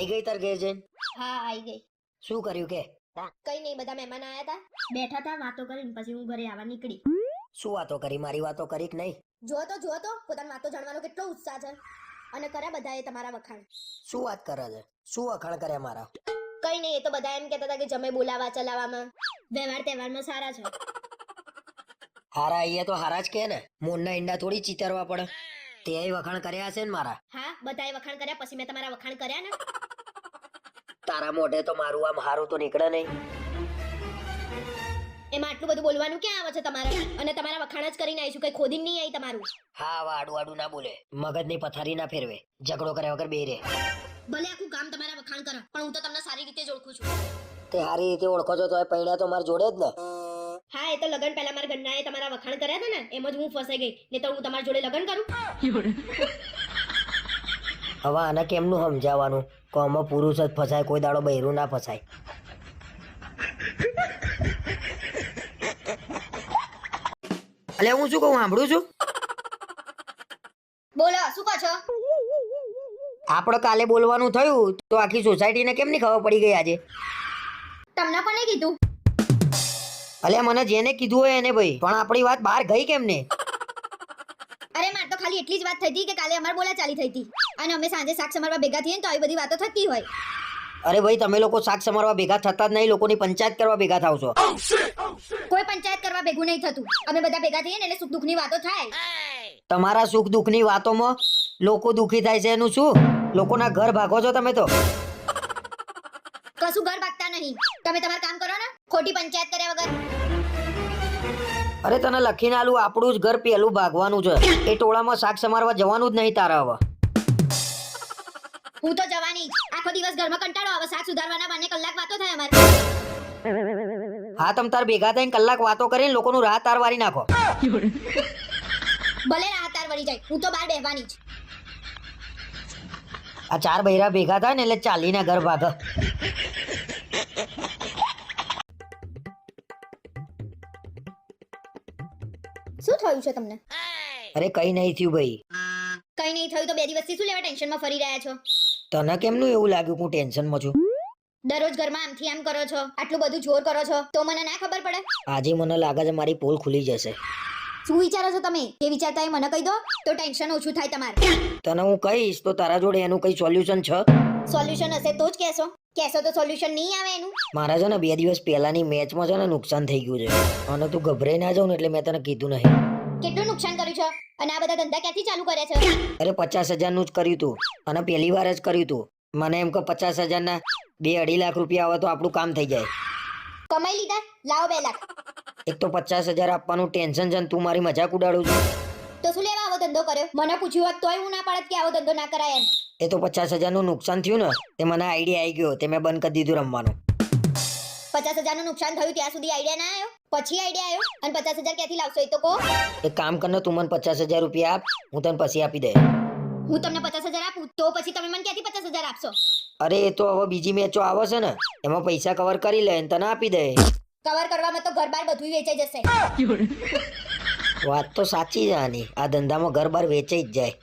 આઈ ગઈ તાર ઘેર જઈને? હા આવી ગઈ. શું કર્યું કે? કઈ નહીં બધા મહેમાન આયા હતા બેઠા હતા વાતો કરીને પછી હું ઘરે આવવા નીકળી. શું વાતો કરી? મારી વાતો કરી કે નહીં? જો તો જો તો પોતાની વાતો જાણવાનો કેટલો ઉત્સાહ છે. અને કર્યા બધાએ તમારા વખાણ. શું વાત કરે છે? શું વખાણ કર્યા મારા? કઈ નહીં એ તો બધા એમ કહેતા હતા કે જમે બોલાવા ચલાવવામાં. વ્યવહાર તહેવારમાં સારા છે. હારા અહીંયા તો હારા જ કે ને. મોરના ઈંડા થોડી ચીતરવા પડે. તે વખાણ કર્યા હશે ને મારા? હા બધાએ વખાણ કર્યા પછી મેં તમારા વખાણ કર્યા ને? તારા મોઢે તો મારું આમ હારું તો નીકળે નહીં. એમાં આટલું બધું બોલવાનું ક્યાં આવે છે તમારે? અને તમારા વખાણ જ કરીને આવીશું કઈ ખોદીને નહીં આવી તમારું. હા વાડું આડું આડું ના બોલે. મગજની પથારી ના ફેરવે. ઝઘડો કર્યા વગર બે રે ભલે આખું ગામ તમારા વખાણ કરે પણ હું તો તમને સારી રીતે જ ઓળખું છું. તે સારી રીતે ઓળખો છો તો એ પૈડા તો મારા જોડે જ ને. હા એ તો લગન પહેલા મારા ઘરનાએ તમારા વખાણ કર્યા હતા ને એમ જ હું ફસાઈ ગઈ. ને તો હું તમારા જોડે લગન કરું. હવે આને કેમનું સમજાવવાનું? કોમાં પુરુષ જ ફસાય કોઈ દાડો બહેરું ના ફસાય. અલે હું શું કહું સાંભળું છું? બોલો શું કહો છો? આપણે કાલે બોલવાનું થયું તો આખી સોસાયટીને કેમ ની ખબર પડી ગઈ આજે? તમને પણ કીધું? અલે મને જેને કીધું હોય એને ભાઈ પણ આપણી વાત બહાર ગઈ કેમ ને અરે માર તો ખાલી એટલી જ વાત થઈ હતી કે કાલે અમાર બોલા ચાલી થઈ હતી. અને અમે સાંજે શાક સમારવા ભેગા થઈએ ને તો આવી બધી વાતો થતી હોય. અરે ભાઈ તમે લોકો શાક સમારવા ભેગા થતા જ નહીં લોકોની પંચાયત કરવા ભેગા થાવ છો. કોઈ પંચાયત કરવા ભેગું નહીં થતું. અમે બધા ભેગા થઈએ ને એટલે સુખ દુઃખની વાતો થાય. તમારા સુખ દુઃખની વાતોમાં લોકો દુઃખી થાય છે એનું શું? લોકોના ઘર ભાગો છો તમે તો. કશું ઘર ભાગતા નહીં. તમે તમારું કામ કરો ને. ખોટી પંચાયત કર્યા વગર. અરે તને લખીને આલું આપણું જ ઘર પેલું ભાગવાનું છે. એ ટોળામાં શાક સમારવા જવાનું જ નહીં તારા હવે. હું તો જવાની આખો દિવસ ઘરમાં કંટાળો આવે શાક સુધારવાના બાને કલાક વાતો થાય અમારે. હા તમ તાર ભેગા થઈને કલાક વાતો કરીને લોકોનું રાહ તાર વારી નાખો. ભલે રાહત તાર વળી જાય હું તો બહાર બેહવાની જ. આ ચાર બૈરા ભેગા થાય ને એટલે ચાલીને ઘર ભાગ. શું થયું છે તમને? અરે કઈ નહીં થયું ભાઈ. કઈ નહીં થયું તો બે દિવસથી શું લેવા ટેન્શનમાં ફરી રહ્યા છો? તને કેમનું એવું લાગ્યું કે હું ટેન્શનમાં છું? દરરોજ ઘરમાં આમથી આમ કરો છો આટલું બધું જોર કરો છો તો મને ના ખબર પડે? આજે મને લાગે છે મારી પોલ ખુલી જશે. શું વિચારો છો તમે? જે વિચારતા એ મને કહી દો તો ટેન્શન ઓછું થાય તમારે. તને હું કહીશ તો તારા જોડે એનું કઈ સોલ્યુશન છે? સોલ્યુશન હશે તો જ કહેશો. કહેશો તો સોલ્યુશન નહીં આવે એનું. મારા છે ને બે દિવસ પહેલાની મેચમાં છે ને નુકસાન થઈ ગયું છે. અને તું ગભરાઈ ના જાઉં ને એટલે મેં તને કીધું નહીં. કેટલું નુકસાન કર્યું છે? અને આ બધા ધંધા ક્યાંથી ચાલુ કરે છે? અરે પચાસ હજારનું જ કર્યું તું. અને પહેલી વાર જ કર્યું તું. મને એમ કે પચાસ હજારના બે અઢી લાખ રૂપિયા આવે તો આપણું કામ થઈ જાય. કમાઈ લીધા? લાવો બે લાખ. એક તો પચાસ હજાર આપવાનું ટેન્શન છે ને તું મારી મજાક ઉડાડું છું. તો શું લેવા આવો ધંધો કર્યો? મને પૂછ્યું હોત તોય હું ના પાડત કે આવો ધંધો ના કરાય એમ. એ તો પચાસ હજારનું નુકસાન થયું ને તે મને આઈડિયા આવી ગયો તે મેં બંધ કરી દીધું રમવાનું. પચાસ હજારનું નુકસાન થયું ત્યાં સુધી આઈડિયા ના આવ્યો? પછી આઈડિયા આવ્યો? અને પચાસ હજાર ક્યાંથી લાવશો એ તો કહો. એક કામ કરને તું મને પચાસ હજાર રૂપિયા આપ હું તને પછી આપી દે. હું તમને પચાસ હજાર આપું તો પછી તમે મને ક્યાંથી પચાસ હજાર આપશો? અરે એ તો હવે બીજી મેચો આવે છે ને એમાં પૈસા કવર કરી લે તને આપી દે. કવર કરવામાં તો ઘર બાર બધું વેચાઈ જશે. વાત તો સાચી છે આની. આ ધંધામાં ઘર બાર વેચાઈ જ જાય.